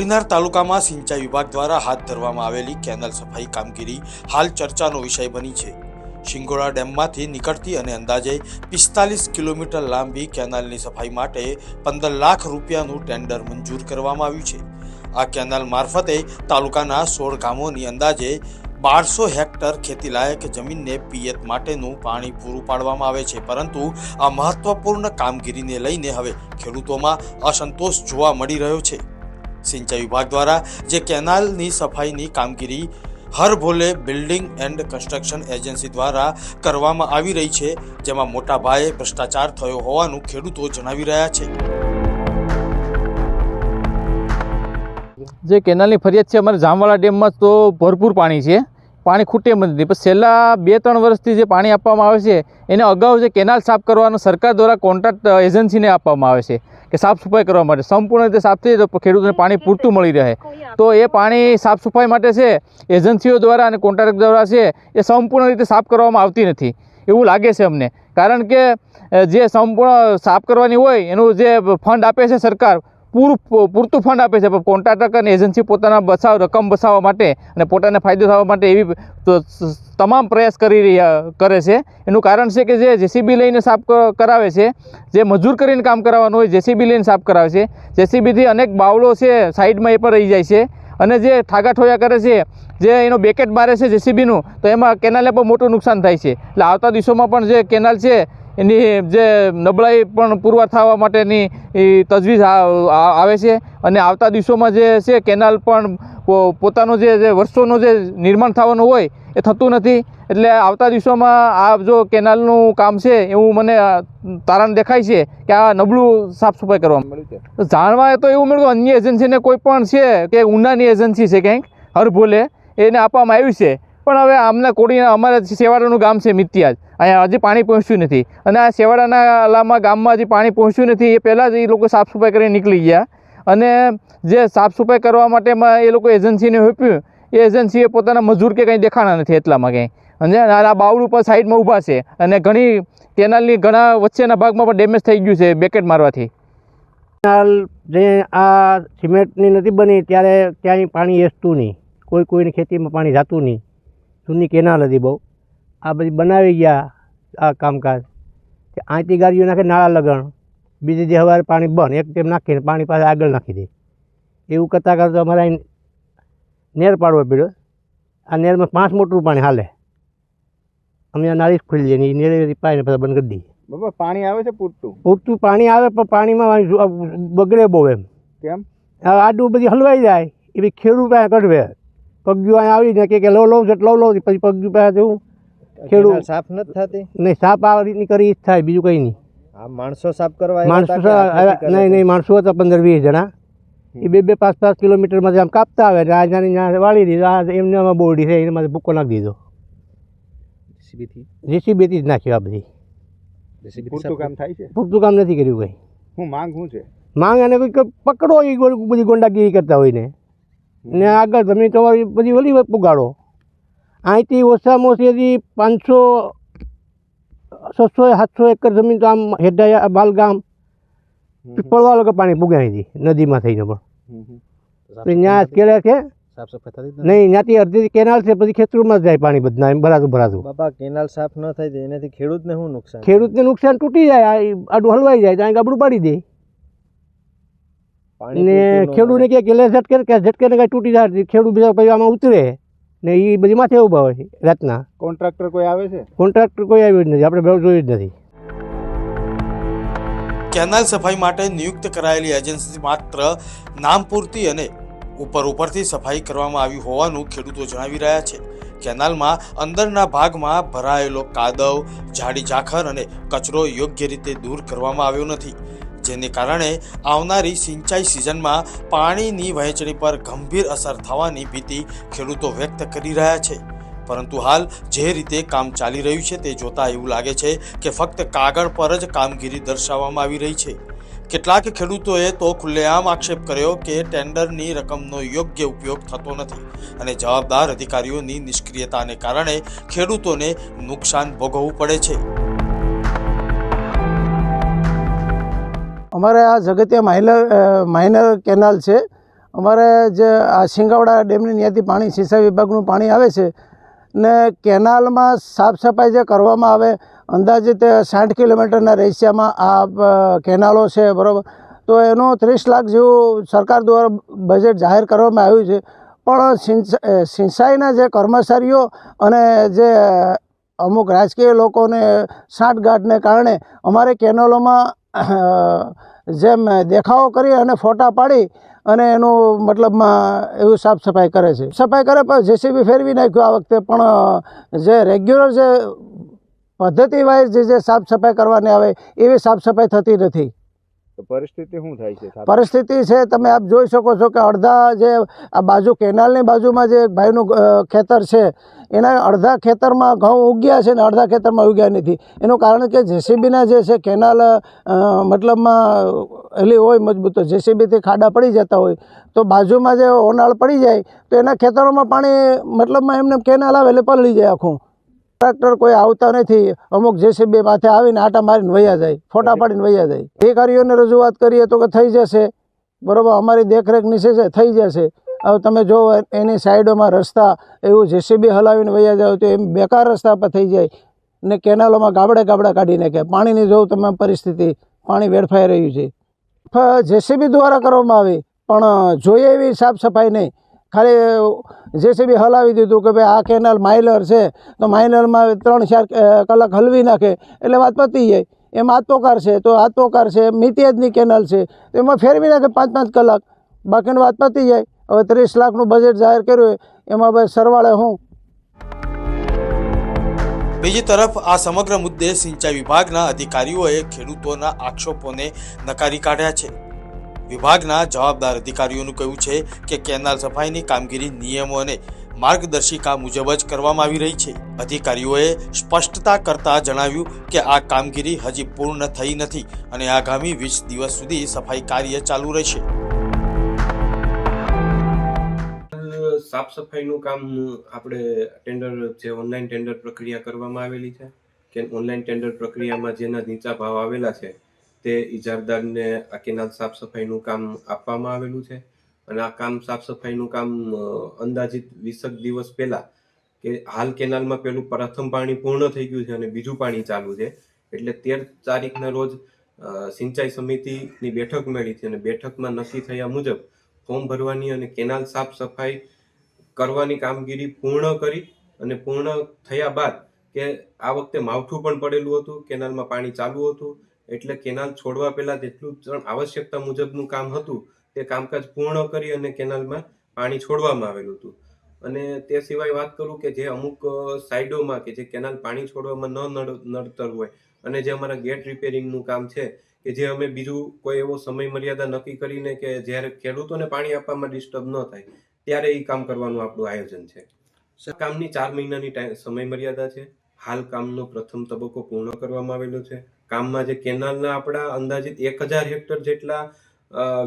કોડીનાર તાલુકામાં સિંચાઈ વિભાગ દ્વારા હાથ ધરવામાં આવેલી કેનલ સફાઈ કામગીરી હાલ ચર્ચાનો વિષય બની છે. શિંગોડા ડેમમાંથી નીકળતી અને અંદાજે પિસ્તાલીસ કિલોમીટર લાંબી કેનાલની સફાઈ માટે પંદર લાખ રૂપિયાનું ટેન્ડર મંજૂર કરવામાં આવ્યું છે. આ કેનાલ મારફતે તાલુકાના સોળ ગામોની અંદાજે બારસો હેક્ટર ખેતીલાયક જમીનને પિયત માટેનું પાણી પૂરું પાડવામાં આવે છે. પરંતુ આ મહત્વપૂર્ણ કામગીરીને લઈને હવે ખેડૂતોમાં અસંતોષ જોવા મળી રહ્યો છે. સિંચાઈ વિભાગ દ્વારા, જે કેનાલની સફાઈની કામગીરી, Har Bhole building and construction agency દ્વારા કરવામાં આવી રહી છે, જેમાં મોટા ભાઈ ભ્રષ્ટાચાર થયો હોવાનું ખેડૂતો જણાવી રહ્યા છે. જે કેનાલની ફરિયાદ છે, અમારે જામવાળા ડેમમાં તો ભરપૂર પાણી છે. પાણી ખૂટે નથી. પણ છેલ્લા બે ત્રણ વર્ષથી જે પાણી આપવામાં આવે છે, એને અગાઉ જે કેનાલ સાફ કરવાનો સરકાર દ્વારા કોન્ટ્રાક્ટ એજન્સીને આપવામાં આવે છે. કે સાફ સફાઈ કરવા માટે. સંપૂર્ણ રીતે સાફ થઈ જાય તો ખેડૂતોને પાણી પૂરતું મળી રહે. તો એ પાણી સાફ સફાઈ માટે છે એજન્સીઓ દ્વારા અને કોન્ટ્રાક્ટ દ્વારા છે એ સંપૂર્ણ રીતે સાફ કરવામાં આવતી નથી. એવું લાગે છે અમને. કારણ કે જે સંપૂર્ણ સાફ કરવાની હોય એનું જે ફંડ આપે છે સરકાર પૂરું પૂરતું ફંડ આપે છે. પણ કોન્ટ્રાક્ટર અને એજન્સી પોતાના બચાવ, રકમ બચાવવા માટે અને પોતાને ફાયદો થવા માટે એવી તમામ પ્રયાસ કરી રહ્યા, કરે છે. એનું કારણ છે કે જે જેસીબી લઈને સાફ કરાવે છે, જે મજૂર કરીને કામ કરાવવાનું હોય, જેસીબી લઈને સાફ કરાવે છે. જેસીબીથી અનેક બાવળો છે, સાઈડમાં એ પણ રહી જાય છે. અને જે ઠાગા ઠોયા કરે છે, જે એનો બેકેટ મારે છે જેસીબીનું, તો એમાં કેનાલને પણ મોટું નુકસાન થાય છે. એટલે આવતા દિવસોમાં પણ જે કેનાલ છે એની જે નબળાઈ પણ પુરવાર થવા માટેની તજવીજ આવે છે. અને આવતા દિવસોમાં જે છે, કેનાલ પણ પોતાનું જે વર્ષોનો જે નિર્માણ થવાનું હોય, એ થતું નથી. એટલે આવતા દિવસોમાં આ જો કેનાલનું કામ છે, એવું મને તારણ દેખાય છે કે આ નબળું સાફ સફાઈ કરવામાં મળ્યું છે. જાણવા તો એવું મળ્યું અન્ય એજન્સીને કોઈ પણ છે કે ઉનાની એજન્સી છે કંઈક, હર ભોલે, એને આપવામાં આવ્યું છે. પણ હવે આમના કોડીના અમારે સેવાડાનું ગામ છે મિત્યાજ, અહીંયા હજી પાણી પહોંચ્યું નથી. અને આ સેવાડાના અલામાં ગામમાં હજી પાણી પહોંચ્યું નથી, એ પહેલાં જ એ લોકો સાફ સફાઈ કરીને નીકળી ગયા. અને જે સાફ સફાઈ કરવા માટેમાં એ લોકો એજન્સીને હોપ્યું એ એજન્સીએ પોતાના મજૂર કે કંઈ દેખાણા નથી એટલામાં કંઈ. અને આ બાવડું ઉપર સાઈડમાં ઊભા છે અને ઘણી કેનાલની ઘણા વચ્ચેના ભાગમાં પણ ડેમેજ થઈ ગયું છે બેકેટ મારવાથી. કેનાલ જે આ સિમેન્ટની નથી બની, ત્યારે ક્યાંય પાણી એસતું નહીં. કોઈ કોઈની ખેતીમાં પાણી જતું નહીં. જૂની કેનાલ હતી બહુ. આ બધી બનાવી ગયા આ કામકાજ. કે અહીંથી ગાડીઓ નાખે નાળા લગણ. બીજી જે હવારે પાણી બંધ એક ટેમ નાખીને પાણી પાસે આગળ નાખી દે. એવું કરતાં કરતાં અમારે અહીં નેર પાડવો પડ્યો. આ નેરમાં પાંચ મોટરું પાણી હાલે. અમે આ નાળી ખુલી ને એ નેરે પાણી પછી બંધ કરી દઈએ. બરાબર પાણી આવે છે પૂરતું? પૂરતું પાણી આવે પણ પાણીમાં બગડે બહુ એમ. કેમ? આ આડું બધી હલવાઈ જાય. એ બી ખેડૂત કઢવે. પગજુ અહીંયા આવીને કે કે લો લઉં છે એટલે લઉં લઉં પછી પગ્યું પાસે જવું ખેડૂત- સાફ નથી થતી? નહીં સાફ આ રીતની કરી થાય બીજું કંઈ નહીં. આ માણસો સાફ કરવા માણસો નહીં નહીં માણસો હતા પંદર વીસ જણા. એ બે બે પાંચ પાંચ કિલોમીટરમાંથી આમ કાપતા આવે ને આ ત્યાં વાળી દીધો આ એમને આમાં બોરડી છે એનામાંથી ભૂકો નાખી દીધો? જેસીબીથી જ નાખ્યો આ બધી. JCB પૂરતું કામ થાય છે? પૂરતું કામ નથી કર્યું કંઈ. હું માંગ શું છે? માંગ અને કોઈ પકડો એ બધી ગોંડાગીરી કરતા હોય ને. ને આગળ તમે તમારી બધી વલી પુગાડો. અહીંથી ઓછામાં ઓછી હજી પાંચસો છસો સાતસો એકર જમીન તો આમ હેડાયા બાલગામ. પીપળવા લોકો પાણી પુગે હતી નદીમાં થઈને પણ. ત્યાં કેળે છે? નહીં ત્યાંથી અડધી કેનાલ છે પછી ખેતરોમાં જાય પાણી બધા એમ ભરાતું ભરાતું બાપા કેનાલ સાફ ન થાય એનાથી ખેડૂતને શું નુકસાન? ખેડૂતને નુકસાન તૂટી જાય આડું હલવાઈ જાય ત્યાં ગાબડું પાડી દે. ને ખેડૂને કે ખેડૂતને કે લે ઝટકે કે ઝટકે ને કાંઈ તૂટી જાય ખેડૂત બીજા પછી આમાં ઉતરે ને એ બધી માથે ઊભા હોય રાતના. કોન્ટ્રાક્ટર કોઈ આવે છે? કોન્ટ્રાક્ટર કોઈ આવ્યું જ નથી આપણે ભાવ જોયું જ નથી. કેનાલ સફાઈ માટે નિયુક્ત કરાયેલી એજન્સી માત્ર નામ પૂરતી અને ઉપર ઉપરથી સફાઈ કરવામાં આવી હોવાનું ખેડૂતો જણાવી રહ્યા છે. કેનાલમાં અંદરના ભાગમાં ભરાયેલો કાદવ જાડી ઝાખર અને કચરો યોગ્ય રીતે દૂર કરવામાં આવ્યો નથી. જેને કારણે આવનારી સિંચાઈ સિઝનમાં પાણીની વહેંચણી પર ગંભીર અસર થવાની ભીતિ ખેડૂતો વ્યક્ત કરી રહ્યા છે. પરંતુ હાલ જે રીતે કામ ચાલી રહ્યું છે તે જોતા એવું લાગે છે કે ફક્ત કાગળ પર જ કામગીરી દર્શાવવામાં આવી રહી છે. કેટલાક ખેડૂતોએ તો ખુલ્લેઆમ આક્ષેપ કર્યો કે ટેન્ડરની રકમનો યોગ્ય ઉપયોગ થતો નથી અને જવાબદાર અધિકારીઓની નિષ્ક્રિયતાને કારણે ખેડૂતોને નુકસાન ભોગવવું પડે છે. અમારે આ જગતિયા માઇનર માઇનર કેનાલ છે. અમારે જે આ સિંગાવડા ડેમની ત્યાંથી પાણી, સિંચાઈ વિભાગનું પાણી આવે છે ને કેનાલમાં સાફ સફાઈ જે કરવામાં આવે અંદાજિત સાઠ કિલોમીટરના રેશિયામાં આ કેનાલો છે, બરાબર? તો એનું ત્રીસ લાખ જેવું સરકાર દ્વારા બજેટ જાહેર કરવામાં આવ્યું છે. પણ સિંચાઈના જે કર્મચારીઓ અને જે અમુક રાજકીય લોકોને સાંઠગાંઠને કારણે અમારે કેનાલોમાં જેમ દેખાવો કરી અને ફોટા પાડી અને એનું મતલબમાં એવું સાફ સફાઈ કરે છે. સફાઈ કરે પણ જેસીબી ફેરવી નાખ્યું આ વખતે પણ જે રેગ્યુલર જે પદ્ધતિ જે જે સાફ સફાઈ કરવાની આવે એવી સાફ સફાઈ થતી નથી. પરિસ્થિતિ છે તમે આપ જોઈ શકો છો કે અડધા જે આ બાજુ કેનાલની બાજુમાં જે ભાઈનું ખેતર છે, એના અડધા ખેતરમાં ઘઉં ઉગ્યા છે ને અડધા ખેતરમાં ઉગ્યા નથી. એનું કારણ કે જેસીબીના જે છે કેનાલ મતલબમાં એલી હોય મજબૂત જેસીબીથી ખાડા પડી જતા હોય. તો બાજુમાં જે ઓનાળ પડી જાય, તો એના ખેતરોમાં પાણી મતલબમાં એમને કેનાલ આવે એટલે પલળી જાય આખું. ટ્રેક્ટર કોઈ આવતા નથી. અમુક જેસીબી માથે આવીને આટા મારીને વયા જાય, ફોટા પાડીને વયા જાય. અધિકારીઓને રજૂઆત કરીએ તો કે થઈ જશે. બરાબર, અમારી દેખરેખ નીચે થઈ જશે. હવે તમે જો એની સાઈડોમાં રસ્તા એવું જેસીબી હલાવીને વયા જાવ તો એમ બેકાર રસ્તા પર થઈ જાય ને કેનાલોમાં ગાબડે ગાબડા કાઢી નાખે. પાણીની જોઉં તમે પરિસ્થિતિ, પાણી વેડફાઈ રહ્યું છે. જેસીબી દ્વારા કરવામાં આવી, પણ જોઈએ એવી સાફ સફાઈ નહીં. ખાલી જેસીબી હલાવી દીધું કે ભાઈ આ કેનાલ માઇલર છે, તો માઇલરમાં ત્રણ ચાર કલાક હલવી નાખે, એટલે વાત પતી જાય. એમ આતોકાર છે, તો આતોકાર છે મિતિયાજની કેનાલ છે, તો એમાં ફેરવી નાખે પાંચ પાંચ કલાક. બાકીની વાત પતી જાય. હવે ત્રીસ લાખનું બજેટ જાહેર કર્યું એમાં ભાઈ સરવાળે હું? બીજી તરફ આ સમગ્ર મુદ્દે સિંચાઈ વિભાગના અધિકારીઓએ ખેડૂતોના આક્ષેપોને નકારી કાઢ્યા છે. વિભાગના જવાબદાર અધિકારીઓનું કહ્યું છે કે કેનાલ સફાઈની કામગીરી નિયમો અને માર્ગદર્શિકા મુજબ જ કરવામાં આવી રહી છે. અધિકારીઓએ સ્પષ્ટતા કરતા જણાવ્યું કે આ કામગીરી હજી પૂર્ણ થઈ નથી અને આગામી વીસ દિવસ સુધી સફાઈ કાર્ય ચાલુ રહેશે. સાફ સફાઈનું કામ આપણે ટેન્ડર જે ઓનલાઈન ટેન્ડર પ્રક્રિયા કરવામાં આવેલી છે, કે ઓનલાઈન ટેન્ડર પ્રક્રિયામાં જેના નીચા ભાવ આવેલા છે તે ઇજારદારને આ કેનાલ સાફ સફાઈનું કામ આપવામાં આવેલું છે. અને આ કામ સાફ સફાઈનું કામ અંદાજિત વીસક દિવસ પહેલા કે હાલ કેનાલમાં પેલું પ્રથમ પાણી પૂર્ણ થઈ ગયું છે અને બીજું પાણી ચાલુ છે. એટલે તેર તારીખના રોજ સિંચાઈ સમિતિની બેઠક મળી હતી અને બેઠકમાં નક્કી થયા મુજબ ફોર્મ ભરવાની અને કેનાલ સાફ સફાઈ કરવાની કામગીરી પૂર્ણ કરી અને પૂર્ણ થયા બાદ કે આ વખતે માવઠું પણ પડેલું હતું, કેનાલમાં પાણી ચાલુ હતું એટલે કેનાલ છોડવા પહેલા જેટલું પણ આવશ્યકતા મુજબનું કામ હતું તે કામકાજ પૂર્ણ કરી અને કેનાલમાં પાણી છોડવામાં આવેલું હતું. અને તે સિવાય વાત કરું કે જે અમુક સાઈડોમાં કે જે કેનાલ પાણી છોડવામાં ન નડ- નડતર હોય અને જે અમારા ગેટ રિપેરિંગનું કામ છે કે જે અમે બીજું કોઈ એવો સમય મર્યાદા નક્કી કરીને કે જ્યારે ખેડૂતોને પાણી આપવામાં ડિસ્ટર્બ ન થાય ત્યારે એ કામ કરવાનું આપણું આયોજન છે. કામની ચાર મહિનાની ટાઈમ સમય મર્યાદા છે. હાલ કામનો પ્રથમ તબક્કો પૂર્ણ કરવામાં આવેલો છે. કામમાં જે કેનાલના આપણા અંદાજિત એક હજાર હેક્ટર જેટલા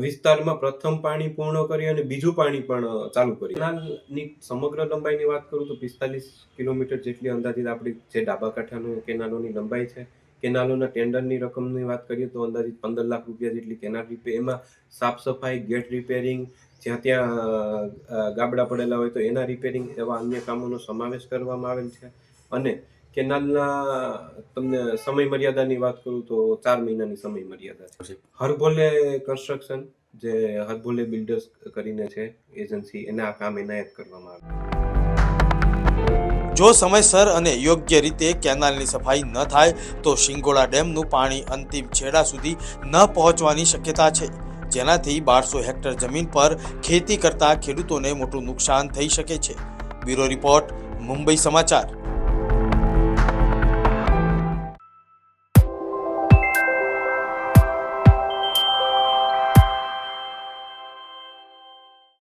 વિસ્તારમાં પ્રથમ પાણી પૂર્ણ કરી અને બીજું પાણી પણ ચાલુ કરી કેનાલની સમગ્ર લંબાઈની વાત કરું તો પિસ્તાલીસ કિલોમીટર જેટલી અંદાજિત આપણી જે ડાબા કાંઠાનું કેનાલોની લંબાઈ છે, કેનાલોના ટેન્ડરની રકમની વાત કરીએ તો અંદાજિત પંદર લાખ રૂપિયા જેટલી કેનાલ રિપેર એમાં સાફ સફાઈ, ગેટ રિપેરિંગ, જ્યાં ત્યાં ગાબડા પડેલા હોય તો એના રિપેરિંગ એવા અન્ય કામોનો સમાવેશ કરવામાં આવેલ છે. અને કેનાલના તમને સમય મર્યાદાની વાત કરું તો ચાર મહિનાની સમય મર્યાદા છે હરભોલે કન્સ્ટ્રક્શન જે હરભોલે બિલ્ડર્સ કરીને છે એજન્સી એને આ કામ એનાયત કરવામાં આવે. જો સમયસર અને યોગ્ય રીતે કેનાલની સફાઈ ન થાય તો શિંગોડા ડેમનું પાણી અંતિમ છેડા સુધી ન પહોંચવાની શક્યતા છે. જેનાથી બારસો હેક્ટર જમીન પર ખેતી કરતા ખેડૂતોને મોટું નુકસાન થઈ શકે છે. બ્યુરો રિપોર્ટ મુંબઈ સમાચાર.